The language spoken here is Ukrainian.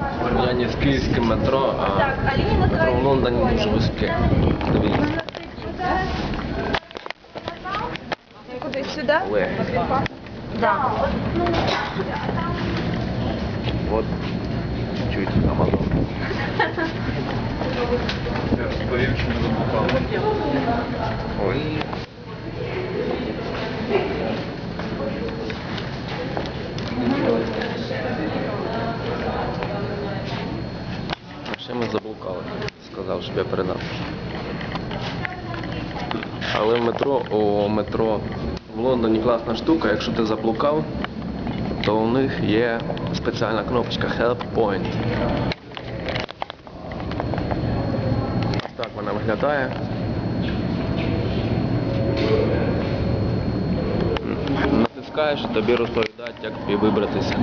В порівнянні з київським метро, а метро в Лондоні дуже вузьке. Дивіться. Куди сюди? Да. от чуть Амазон. Ой. А ще ми заблукали. Сказав, щоб я передав. Але в метро, у метро в Лондоні класна штука, якщо ти заблукав, то у них є спеціальна кнопочка Help Point. Так вона виглядає. Натискаєш, тобі розповідають, як тобі вибратися.